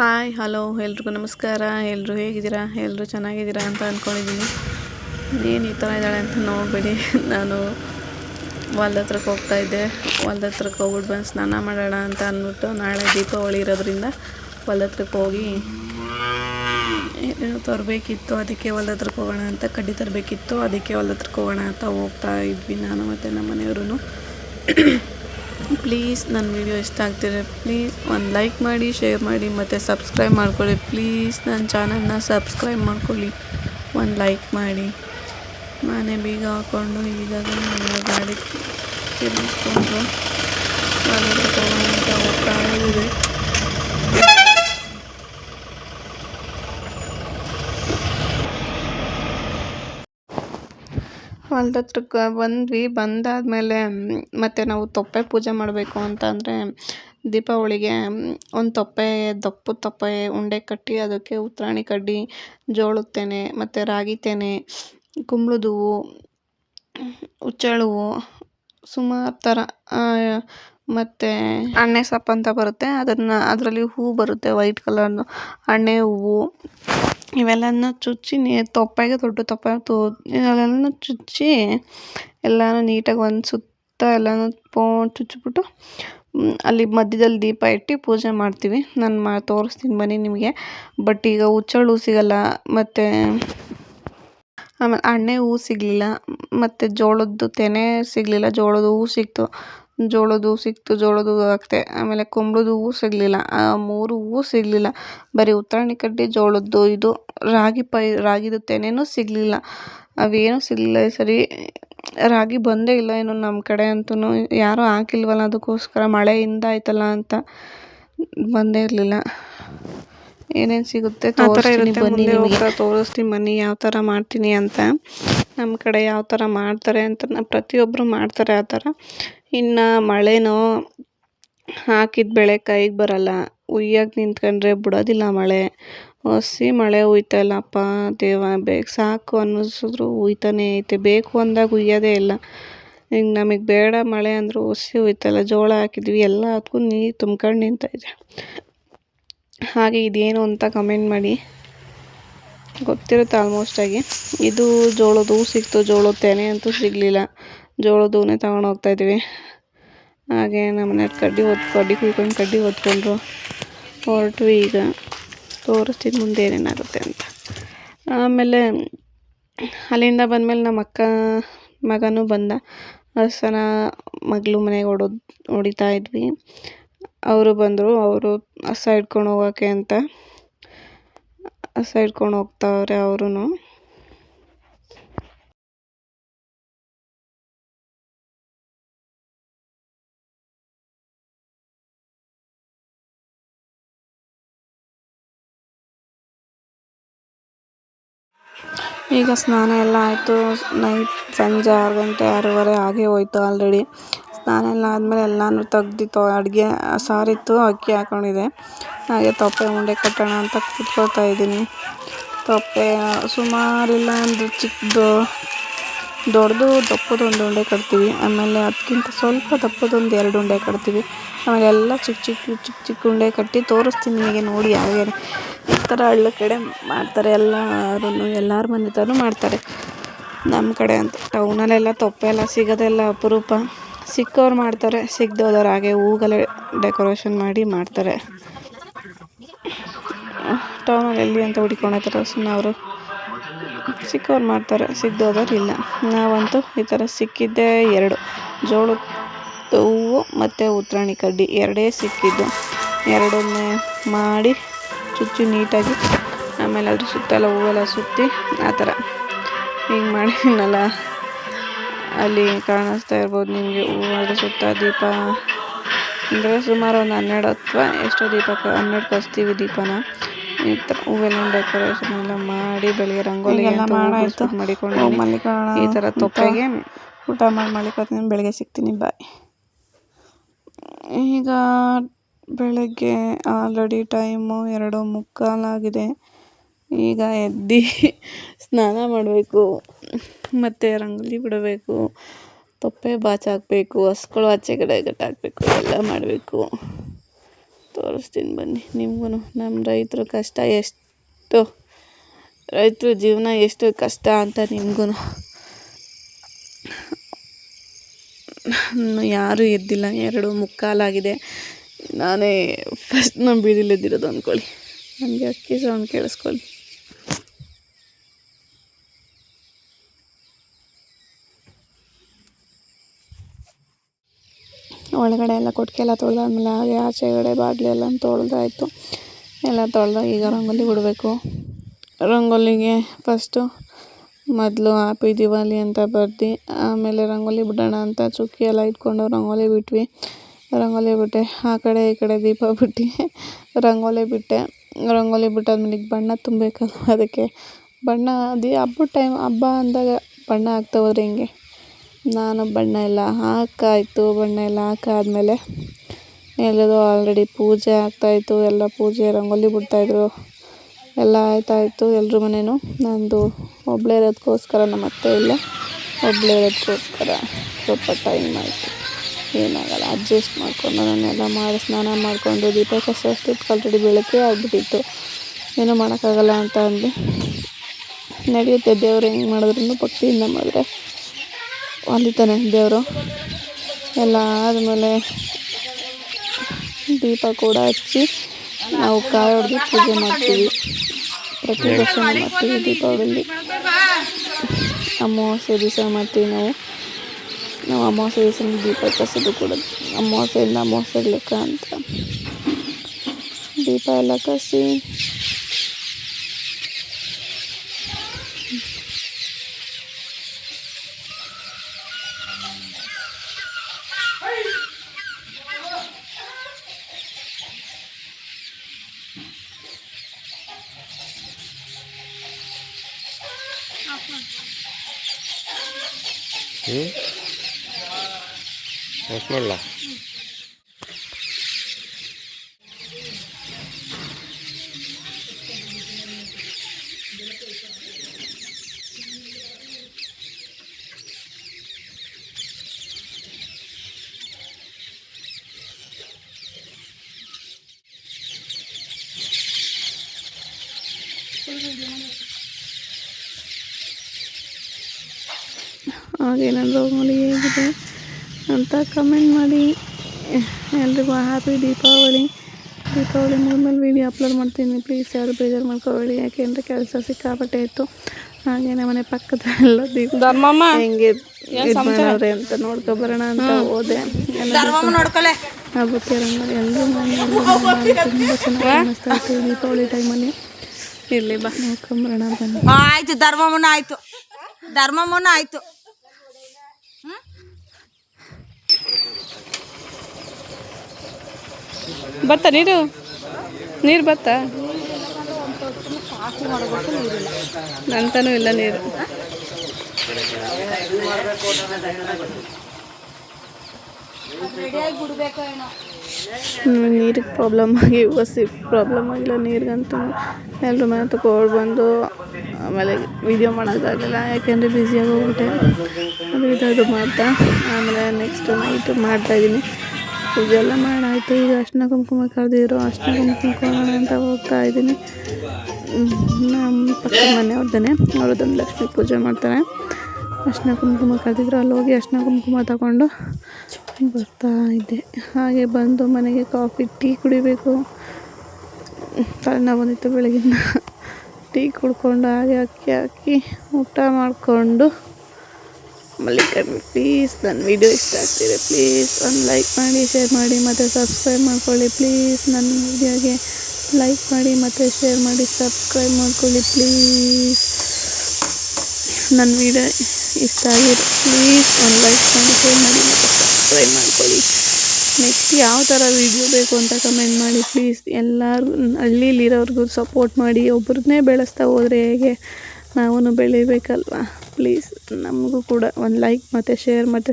Hi, hello, ಎಲ್ರಿಗೂ ನಮಸ್ಕಾರ. ಎಲ್ಲರೂ ಹೇಗಿದ್ದೀರಾ? ಎಲ್ಲರೂ ಚೆನ್ನಾಗಿದ್ದೀರಾ ಅಂತ ಅಂದ್ಕೊಂಡಿದ್ದೀನಿ ಏನು ಈ ಥರ ಇದ್ದಾಳೆ ಅಂತ ನೋಡಬೇಡಿ. ನಾನು ಹೊಲ್ದ ಹತ್ರಕ್ಕೆ ಹೋಗ್ತಾ ಇದ್ದೆ. ಹೊಲ್ದ ಹತ್ರಕ್ಕೆ ಹೋಗ್ಬಿಟ್ಟು ಬಂದು ಸ್ನಾನ ಮಾಡೋಣ ಅಂತ ಅಂದ್ಬಿಟ್ಟು ನಾಳೆ ದೀಪಾವಳಿ ಇರೋದ್ರಿಂದ ಹೊಲ್ದ ಹತ್ರಕ್ಕೆ ಹೋಗಿ ಏನೇನೋ ತರಬೇಕಿತ್ತು. ಅದಕ್ಕೆ ಹೊಲ್ದ ಹತ್ರಕ್ಕೆ ಹೋಗೋಣ ಅಂತ ಕಡ್ಡಿ ತರಬೇಕಿತ್ತು. ಅದಕ್ಕೆ ಹೊಲ್ದ ಹತ್ರಕ್ಕೆ ಹೋಗೋಣ ಅಂತ ಹೋಗ್ತಾ ಇದ್ವಿ ನಾನು ಮತ್ತು ನಮ್ಮ ಮನೆಯವರು ಪ್ಲೀಸ್ ನನ್ನ ವಿಡಿಯೋ ಇಷ್ಟ ಆಗ್ತಿದೆ ಪ್ಲೀಸ್ ಒಂದು ಲೈಕ್ ಮಾಡಿ, ಶೇರ್ ಮಾಡಿ ಮತ್ತು ಸಬ್ಸ್ಕ್ರೈಬ್ ಮಾಡ್ಕೊಳ್ಳಿ. ಪ್ಲೀಸ್ ನನ್ನ ಚಾನಲ್ನ ಸಬ್ಸ್ಕ್ರೈಬ್ ಮಾಡ್ಕೊಳ್ಳಿ. ಒಂದು ಲೈಕ್ ಮಾಡಿ. ಮನೆ ಬೀಗ ಹಾಕ್ಕೊಂಡು ಈಗಾಗ ನನ್ನ ಗಾಡಿ ತಿರುಗಿಸ್ಕೊಂಡು ಹೋಗ್ತಾ ಇದ್ದೀವಿ ಹೊಲ್ದ ಹತ್ರಕ್ಕೆ ಬಂದ್ವಿ. ಬಂದಾದಮೇಲೆ ಮತ್ತು ನಾವು ತೊಪ್ಪೆ ಪೂಜೆ ಮಾಡಬೇಕು ಅಂತ ಅಂದರೆ, ದೀಪಾವಳಿಗೆ ಒಂದು ತೊಪ್ಪೆ, ದಪ್ಪ ತೊಪ್ಪೆ, ಉಂಡೆ ಕಟ್ಟಿ, ಅದಕ್ಕೆ ಉತ್ತರಾಣಿ ಕಡ್ಡಿ, ಜೋಳದ ತೆನೆ, ಮತ್ತು ರಾಗಿ ತೆನೆ ಕುಂಬ್ಳದ ಹೂವು ಹುಚ್ಚಳ ಹೂವು ಸುಮಾರು ಥರ ಮತ್ತು ಅಣ್ಣೆ ಸೊಪ್ಪು ಅಂತ ಬರುತ್ತೆ. ಅದನ್ನು, ಅದರಲ್ಲಿ ಹೂ ಬರುತ್ತೆ, ವೈಟ್ ಕಲರ್ದು ಅಣ್ಣೆ ಹೂವು. ಇವೆಲ್ಲನೂ ಚುಚ್ಚಿ ನೀ ತೊಪ್ಪೆಗೆ, ದೊಡ್ಡ ತೊಪ್ಪೆ ತೋ, ಇವೆಲ್ಲನೂ ಚುಚ್ಚಿ ಎಲ್ಲನೂ ನೀಟಾಗಿ ಒಂದು ಸುತ್ತ ಎಲ್ಲನೂ ಪೋ, ಚುಚ್ಚಿಬಿಟ್ಟು ಅಲ್ಲಿ ಮಧ್ಯದಲ್ಲಿ ದೀಪ ಇಟ್ಟು ಪೂಜೆ ಮಾಡ್ತೀವಿ. ನಾನು ಮಾ, ತೋರಿಸ್ತೀನಿ ಬನ್ನಿ ನಿಮಗೆ. ಬಟ್ ಈಗ ಹುಚ್ಚೆಳ್ಳು ಸಿಗಲ್ಲ, ಮತ್ತು ಆಮೇಲೆ ಅಣ್ಣೆ ಹೂವು ಸಿಗಲಿಲ್ಲ, ಮತ್ತು ಜೋಳದ್ದು ತೆನೆ ಸಿಗಲಿಲ್ಲ ಜೋಳದ ಹೂವು ಸಿಕ್ತು. ಜೋಳದ ಸಿಕ್ತು ಜೋಳದ ಹಾಕ್ದೆ ಆಮೇಲೆ ಕುಂಬ್ಳದ ಹೂವು ಸಿಗಲಿಲ್ಲ. ಆ ಮೂರು ಹೂವು ಸಿಗಲಿಲ್ಲ. ಬರೀ ಉತ್ತರಾಣಿ ಕಡ್ಡಿ ಜೋಳದ್ದು ಇದು. ರಾಗಿ ಪೈ ರಾಗಿದು ತೆನೆನೂ ಸಿಗಲಿಲ್ಲ. ಅವೇನೂ ಸಿಗಲಿಲ್ಲ. ಈ ಸರಿ ರಾಗಿ ಬಂದೇ ಇಲ್ಲ ಏನು ನಮ್ಮ ಕಡೆ ಅಂತೂ. ಯಾರೂ ಹಾಕಿಲ್ವಲ್ಲ ಅದಕ್ಕೋಸ್ಕರ ಮಳೆಯಿಂದ ಆಯ್ತಲ್ಲ ಅಂತ ಬಂದೇ ಇರಲಿಲ್ಲ. ಏನೇನು ಸಿಗುತ್ತೆ ತೋರಿಸ್ತೀನಿ ಬನ್ನಿ ನಿಮಗೆ. ತೋರಿಸ್ತೀನಿ ಬನ್ನಿ. ಯಾವ ಥರ ಮಾಡ್ತೀನಿ ಅಂತ. ನಮ್ಮ ಕಡೆ ಯಾವ ಥರ ಮಾಡ್ತಾರೆ ಅಂತ ಪ್ರತಿಯೊಬ್ಬರು ಮಾಡ್ತಾರೆ ಆ ಥರ ಇನ್ನು ಮಳೆನೋ ಹಾಕಿದ ಬೆಳೆ ಕೈಗೆ ಬರಲ್ಲ. ಉಯ್ಯಕ್ಕೆ ನಿಂತ್ಕೊಂಡ್ರೆ ಬಿಡೋದಿಲ್ಲ ಮಳೆ. ಹಸಿ ಮಳೆ ಇಲ್ಲಪ್ಪ ದೇವ, ಬೇಕು ಸಾಕು ಅನ್ನಿಸಿದ್ರು ಉಯ್ತಾನೇ ಐತೆ. ಬೇಕು ಅಂದಾಗ ಉಯ್ಯೋದೇ ಇಲ್ಲ. ಈಗ ನಮಗೆ ಬೇಡ ಮಳೆ ಅಂದರೂ ಹುಸಿ ಉಯ್ತಲ್ಲ ಜೋಳ ಹಾಕಿದ್ವಿ ಎಲ್ಲದಕ್ಕೂ ನೀರು ತುಂಬ್ಕೊಂಡು ನಿಂತೈತೆ ಹಾಗೆ ಇದೇನು ಅಂತ ಕಮೆಂಟ್ ಮಾಡಿ. ಗೊತ್ತಿರುತ್ತೆ ಆಲ್ಮೋಸ್ಟಾಗಿ ಇದು ಜೋಳದ ಹೂ ಸಿಕ್ತು, ಜೋಳದ ತೆನೆ ಅಂತೂ ಸಿಗಲಿಲ್ಲ. ಜೋಳದ ಹೂನೇ ತಗೊಂಡು ಹೋಗ್ತಾಯಿದ್ವಿ ಹಾಗೆ ನಮ್ಮ ಮನೆಯವ್ರು ಕಡ್ಡಿ ಹೊತ್ತು ಕಡ್ಡಿ ಕುಯ್ಕೊಂಡು ಕಡ್ಡಿ ಹೊತ್ಕೊಂಡ್ರು ಹೊರಟು ಈಗ. ತೋರಿಸ್ತೀನಿ ಮುಂದೆ ಏನೇನಾಗುತ್ತೆ ಅಂತ. ಆಮೇಲೆ ಅಲ್ಲಿಂದ ಬಂದಮೇಲೆ ನಮ್ಮ ಅಕ್ಕ ಮಗನೂ ಬಂದ. ಹಸನ ಮಗಳು ಮನೆಗೆ ಹೊಡೋ ಹೊಡಿತಾ ಇದ್ವಿ. ಅವರು ಬಂದರು. ಅವರು ಹಸ ಹಿಡ್ಕೊಂಡು ಹೋಗೋಕ್ಕೆ ಅಂತ. ಹಸ ಹಿಡ್ಕೊಂಡು ಹೋಗ್ತಾವ್ರೆ ಅವ್ರೂ ಈಗ ಸ್ನಾನ ಎಲ್ಲ ಆಯಿತು. ನೈಟ್ ಸಂಜೆ ಆರು ಗಂಟೆ ಆರೂವರೆ ಆಗೇ ಹೋಯ್ತು ಆಲ್ರೆಡಿ ಸ್ನಾನ ಆದಮೇಲೆ ಎಲ್ಲನೂ ತೆಗ್ದಿತ್ತು ಅಡುಗೆ, ಸಾರಿತ್ತು, ಅಕ್ಕಿ ಹಾಕ್ಕೊಂಡಿದ್ದೆ ಹಾಗೆ ತೊಪ್ಪೆ ಉಂಡೆ ಕಟ್ಟೋಣ ಅಂತ ಕೂತ್ಕೊಳ್ತಾ ಇದ್ದೀನಿ. ತೊಪ್ಪೆ ಸುಮಾರಿಲ್ಲ ಅಂದರೆ ಚಿಕ್ಕದು ದೊಡ್ಡದು ದಪ್ಪದೊಂದು ಉಂಡೆ ಕಟ್ತೀವಿ. ಆಮೇಲೆ ಅದಕ್ಕಿಂತ ಸ್ವಲ್ಪ ದಪ್ಪದೊಂದು ಎರಡು ಉಂಡೆ ಕಟ್ತೀವಿ. ಆಮೇಲೆ ಎಲ್ಲ ಚಿಕ್ಕ ಚಿಕ್ಕ ಚಿಕ್ಕ ಚಿಕ್ಕ ಉಂಡೆ ಕಟ್ಟಿ ತೋರಿಸ್ತೀನಿ ನಿಮಗೆ ನೋಡಿ ಹಾಗೆ. ಈ ಥರ ಹಳ್ಳ ಕಡೆ ಮಾಡ್ತಾರೆ ಎಲ್ಲರೂ ಎಲ್ಲರ ಮನೆ ಥರ ಮಾಡ್ತಾರೆ. ನಮ್ಮ ಕಡೆ ಅಂತ ಟೌನಲ್ಲೆಲ್ಲ ತೊಪ್ಪೆ ಎಲ್ಲ ಸಿಗೋದೆಲ್ಲ ಅಪರೂಪ. ಸಿಕ್ಕವ್ರು ಮಾಡ್ತಾರೆ ಸಿಗದೋದವ್ರು ಹಾಗೆ ಹೂಗಲೇ ಡೆಕೋರೇಷನ್ ಮಾಡಿ ಮಾಡ್ತಾರೆ. ಟೌನಲ್ಲಿ ಎಲ್ಲಿ ಅಂತ ಹುಡ್ಕೊಂಡು ಸುಮ್ಮನೆ ಅವರು ಸಿಕ್ಕವ್ರು ಮಾಡ್ತಾರೆ ಸಿಗದೋದವ್ರು ಇಲ್ಲ. ನಾವಂತೂ ಈ ಥರ ಸಿಕ್ಕಿದ್ದೇ ಎರಡು. ಜೋಳದ ಹೂವು ಮತ್ತು ಉತ್ತರಾಣಿ ಕಡ್ಡಿ, ಎರಡೇ ಸಿಕ್ಕಿದ್ದು. ಎರಡನ್ನೇ ಮಾಡಿ ಚುಚ್ಚು ನೀಟಾಗಿ ಆಮೇಲೆ ಅದ್ರ ಸುತ್ತೆಲ್ಲ ಹೂವೆಲ್ಲ ಸುತ್ತಿ ಆ ಥರ ಹಿಂಗೆ ಮಾಡಿದ್ನಲ್ಲ ಅಲ್ಲಿ ಕಾಣಿಸ್ತಾ ಇರಬಹುದು ನಿಮಗೆ ಹೂವು ಅದ್ರ ಸುತ್ತ ದೀಪ ಅಂದರೆ ಸುಮಾರು ಒಂದು ಹನ್ನೆರಡು ಅಥವಾ ಎಷ್ಟೋ ದೀಪ ಹನ್ನೆರಡು ಕಳಿಸ್ತೀವಿ ದೀಪನ. ಈ ಥರ ಹೂವೆಲ್ಲ ಡೆಕೋರೇಷನ್ ಎಲ್ಲ ಮಾಡಿ ಬೆಳಿಗ್ಗೆ ರಂಗೋಲಿ ಮಡಿಕೊಂಡು ಈ ಥರ ತೊಪ್ಪೆಗೆ ಊಟ ಮಾಡಿ ಮಲಿಕೋತೀನಿ ಬೆಳಗ್ಗೆ ಸಿಗ್ತೀನಿ. ಬಾಯ್ ಈಗ ಬೆಳಗ್ಗೆ ಆಲ್ರೆಡಿ ಟೈಮು ಎರಡು ಮುಕ್ಕಾಲಾಗಿದೆ. ಈಗ ಎದ್ದು ಸ್ನಾನ ಮಾಡಬೇಕು. ಮತ್ತು ರಂಗೋಲಿ ಬಿಡಬೇಕು, ತೊಪ್ಪೆ ಬಾಚಾಕಬೇಕು ಹಸ್ಗಳು ಆಚೆ ಕಡೆ ಕಟ್ಟಾಕಬೇಕು ಎಲ್ಲ ಮಾಡಬೇಕು. ತೋರಿಸ್ತೀನಿ ಬನ್ನಿ ನಿಮಗೂ ನಮ್ಮ ರೈತರ ಕಷ್ಟ ಎಷ್ಟು, ರೈತರ ಜೀವನ ಎಷ್ಟು ಕಷ್ಟ ಅಂತ ನಿಮಗೂ ಯಾರೂ ಎದ್ದಿಲ್ಲ, ಎರಡು ಮುಕ್ಕಾಲಾಗಿದೆ. ನಾನೇ ಫಸ್ಟ್ ನಮ್ಮ ಬೀದಿಲಿ ಎದ್ದಿರೋದು ಅಂದ್ಕೊಳ್ಳಿ ನನಗೆ ಅಕ್ಕಿ ಸೌಂಡ್ ಕೇಳಿಸ್ಕೊಳ್ಳಿ. ಒಳಗಡೆ ಎಲ್ಲ ಕೊಟ್ಟಿಗೆ ಎಲ್ಲ ತೊಳೆದಾದ್ಮೇಲೆ ಹಾಗೆ ಆಚೆಗಡೆ ಬಾಗಿಲು ಎಲ್ಲ ತೊಳೆದಾಯ್ತು. ಎಲ್ಲ ತೊಳೆದು ಈಗ ರಂಗೋಲಿ ಬಿಡಬೇಕು. ರಂಗೋಲಿಗೆ ಫಸ್ಟು ಮೊದಲು ಹ್ಯಾಪಿ ದಿವಾಲಿ ಅಂತ ಬರ್ದು, ಆಮೇಲೆ ರಂಗೋಲಿ ಬಿಡೋಣ ಅಂತ ಚುಕ್ಕಿ ಎಲ್ಲ ಇಟ್ಕೊಂಡು ರಂಗೋಲಿ ಬಿಟ್ವಿ. ರಂಗೋಲಿ ಬಿಟ್ಟೆ, ಆ ಕಡೆ ಈ ಕಡೆ ದೀಪ ಬಿಟ್ಟು. ರಂಗೋಲಿ ಬಿಟ್ಟೆ. ರಂಗೋಲಿ ಬಿಟ್ಟಾದ್ಮೇಲೆ ಈಗ ಬಣ್ಣ ತುಂಬಬೇಕಲ್ವ ಅದಕ್ಕೆ ಬಣ್ಣ ಅದು ಹಬ್ಬದ ಟೈಮ್ ಹಬ್ಬ ಅಂದಾಗ ಬಣ್ಣ ಹಾಕ್ತಾ ಹೋದ್ರೆ ಹೆಂಗೆ? ನಾನು ಬಣ್ಣ ಎಲ್ಲ ಹಾಕಾಯಿತು, ಬಣ್ಣ ಎಲ್ಲ ಹಾಕಾದ್ಮೇಲೆ ಎಲ್ಲರೂ ಆಲ್ರೆಡಿ ಪೂಜೆ ಆಗ್ತಾಯಿತ್ತು, ಎಲ್ಲ ಪೂಜೆ ರಂಗೋಲಿ ಬಿಡ್ತಾಯಿದ್ರು, ಎಲ್ಲ ಆಯ್ತಾಯಿತ್ತು ಎಲ್ರ ಮನೆಯೂ ನಂದು ಒಬ್ಬಳೇ ಇರೋದಕ್ಕೋಸ್ಕರ ನಮ್ಮ ಅತ್ತೆ ಇಲ್ಲ ಒಬ್ಬಳೇ ಇರೋದಕ್ಕೋಸ್ಕರ ಸ್ವಲ್ಪ ಟೈಮ್ ಆಯಿತು. ಏನಾಗಲ್ಲ ಅಡ್ಜಸ್ಟ್ ಮಾಡಿಕೊಂಡು ನಾನೆಲ್ಲ ಮಾಡಿ, ಸ್ನಾನ ಮಾಡಿಕೊಂಡು ದೀಪ ಕಷ್ಟ ಅಷ್ಟೊತ್ತಿಗೆ ಆಲ್ರೆಡಿ ಬೆಳಕೇ ಆಗಿಬಿಟ್ಟಿತ್ತು. ಏನೂ ಮಾಡೋಕ್ಕಾಗಲ್ಲ ಅಂತ ಅಂದು. ನಡೆಯುತ್ತೆ, ದೇವ್ರು ಹೆಂಗೆ ಮಾಡಿದ್ರೂ ಭಕ್ತಿಯಿಂದ ಮಾಡಿದ್ರೆ. ಒಲಿತಾನೆ ದೇವರು. ಎಲ್ಲ ಆದಮೇಲೆ ದೀಪ ಕೂಡ ಹಚ್ಚಿ ನಾವು ಕಾಯಿ ಹೊಡೆದು ಪೂಜೆ ಮಾಡ್ತೀವಿ. ಪ್ರತಿ ವರ್ಷ ಮಾಡ್ತೀವಿ ದೀಪಾವಳಿ ಅಮಾವಾಸ್ಯೆ ದಿವಸ ಮಾಡ್ತೀವಿ ನಾವು. ನಾವು ಅಮಾವಾಸ್ಯೆ ದಿವಸ ದೀಪ ಹಚ್ಚೋದು ಕೂಡ ಅಮಾವಾಸ್ಯೆಯಿಂದ ಅಮಾವಾಸ್ಯೆ ಅಂತ ದೀಪ ಎಲ್ಲ ಕಸಿ ಹ್ಞೂ ಎಷ್ಟು ಮಾಡಲ ಹಾಗೆ ನನ್ನ ಮಾಡಿ ಹೇಗಿದೆ ಅಂತ ಕಮೆಂಟ್ ಮಾಡಿ. ಎಲ್ರಿಗೂ ಹ್ಯಾಪಿ ದೀಪಾವಳಿ. ದೀಪಾವಳಿ ಮುಗಿದ್ಮೇಲೆ ವೀಡಿಯೋ ಅಪ್ಲೋಡ್ ಮಾಡ್ತೀನಿ. ಪ್ಲೀಸ್ ಯಾರು ಬೇಜಾರು ಮಾಡ್ಕೋಬೇಡಿ. ಯಾಕೆಂದರೆ ಕೆಲಸ ಸಿಕ್ಕಾಪಟ್ಟೆ ಇತ್ತು. ಹಾಗೆ ಮನೆ ಪಕ್ಕದಲ್ಲೆಲ್ಲ ದೀಪ ಧರ್ಮಮ್ಮ. ಹೆಂಗೆ ಇದು ಮಾಡವ್ರೆ ಅಂತ ನೋಡ್ಕೊಬರೋಣ ಅಂತ ಹೋದೆ. ಹಬ್ಬಕ್ಕೆ ಎಲ್ಲರೂ ತುಂಬ ಚೆನ್ನಾಗಿ ಕಾಣಿಸ್ತಾ ಇತ್ತು ದೀಪಾವಳಿ ಟೈಮಲ್ಲಿ ಇರಲಿ ಬಾ. ನೋಡ್ಕೊಂಬರೋಣ ಬನ್ನಿ ಆಯಿತು ಧರ್ಮಮ್ಮನ ಆಯಿತು. ಧರ್ಮಮ್ಮನ ಆಯ್ತು. ಬತ್ತ ನೀರು? ನೀರು ಬತ್ತ? ನಂತನೂ ಇಲ್ಲ ನೀರು. ನೀರಿಗೆ ಪ್ರಾಬ್ಲಮ್ ಆಗಿ ಬಸ್ ಪ್ರಾಬ್ಲಮ್ ಆಗಿಲ್ಲ ನೀರಿಗಂತೂ. ಎಲ್ಲರೂ ಮನೆ ತಗೊಂಡು ಬಂದು, ಆಮೇಲೆ ವಿಡಿಯೋ ಮಾಡೋಕ್ಕಾಗಲಿಲ್ಲ ಯಾಕೆಂದರೆ ಬ್ಯುಸಿಯಾಗಿ ಹೋಗ್ಬಿಟ್ಟೆ. ಅದು ಇದು ಮಾಡ್ತಾ, ಆಮೇಲೆ ನೆಕ್ಸ್ಟ್ ನೈಟು ಮಾಡ್ತಾಯಿದ್ದೀನಿ ಪೂಜೆ ಎಲ್ಲ ಮಾಡಾಯಿತು. ಈಗ ಅರ್ಶಿನ ಕುಂಕುಮ ಕರೆದಿದ್ರು. ಅರ್ಶಿನ ಕುಂಕುಮ ಅಂತ ಹೋಗ್ತಾ ಇದ್ದೀನಿ. ನಮ್ಮ ಪಕ್ಕದ ಮನೆಯವ್ರದ್ದೇ ಅವ್ರದ್ದೊಂದು ಲಕ್ಷ್ಮಿ ಪೂಜೆ ಮಾಡ್ತಾರೆ. ಅರ್ಶಿನ ಕುಂಕುಮ ಕರೆದಿದ್ರು. ಅಲ್ಲಿ ಹೋಗಿ ಅರ್ಶಿನ ಕುಂಕುಮ ತಗೊಂಡು ಬರ್ತಾ ಇದ್ದೆ. ಹಾಗೆ ಬಂದು ಮನೆಗೆ ಕಾಫಿ, ಟೀ ಕುಡಿಬೇಕು. ತಲೆನೋವು ಬಂದಿತ್ತು ಬೆಳಗಿನ ಟೀ ಕುಡ್ಕೊಂಡು ಹಾಗೆ ಅಕ್ಕಿ ಹಾಕಿ ಊಟ ಮಾಡಿಕೊಂಡು ಮಲ್ಲಿಕಣ್ಣು ಪ್ಲೀಸ್ ನನ್ನ ವಿಡಿಯೋ ಇಷ್ಟ ಆಗ್ತಿದೆ. ಪ್ಲೀಸ್ ಒಂದು ಲೈಕ್ ಮಾಡಿ ಶೇರ್ ಮಾಡಿ, ಮತ್ತು ಸಬ್ಸ್ಕ್ರೈಬ್ ಮಾಡ್ಕೊಳ್ಳಿ. ಪ್ಲೀಸ್ ನನ್ನ ವಿಡಿಯೋಗೆ ಲೈಕ್ ಮಾಡಿ, ಮತ್ತು ಶೇರ್ ಮಾಡಿ ಸಬ್ಸ್ಕ್ರೈಬ್ ಮಾಡ್ಕೊಳ್ಳಿ. ಪ್ಲೀಸ್ ನನ್ನ ವಿಡಿಯೋ ಇಷ್ಟ ಆಗಿದೆ ಪ್ಲೀಸ್ ಒಂದು ಲೈಕ್ ಮಾಡಿ ಶೇರ್ ಮಾಡಿ, ಮತ್ತು ಸಬ್ಸ್ಕ್ರೈಬ್ ಮಾಡ್ಕೊಳ್ಳಿ. ನೆಕ್ಸ್ಟ್ ಯಾವ ಥರ ವಿಡಿಯೋ ಬೇಕು ಅಂತ ಕಮೆಂಟ್ ಮಾಡಿ ಪ್ಲೀಸ್ ಎಲ್ಲರೂ ಹಳ್ಳೀಲಿರೋರ್ಗೂ ಸಪೋರ್ಟ್ ಮಾಡಿ, ಒಬ್ರನ್ನೇ ಬೆಳೆಸ್ತಾ ಹೋದರೆ ಹೇಗೆ? ನಾವೂ ಬೆಳಿಬೇಕಲ್ವ? ಪ್ಲೀಸ್ ನಮಗೂ ಕೂಡ ಒಂದು ಲೈಕ್ ಮತ್ತು ಶೇರ್ ಮತ್ತು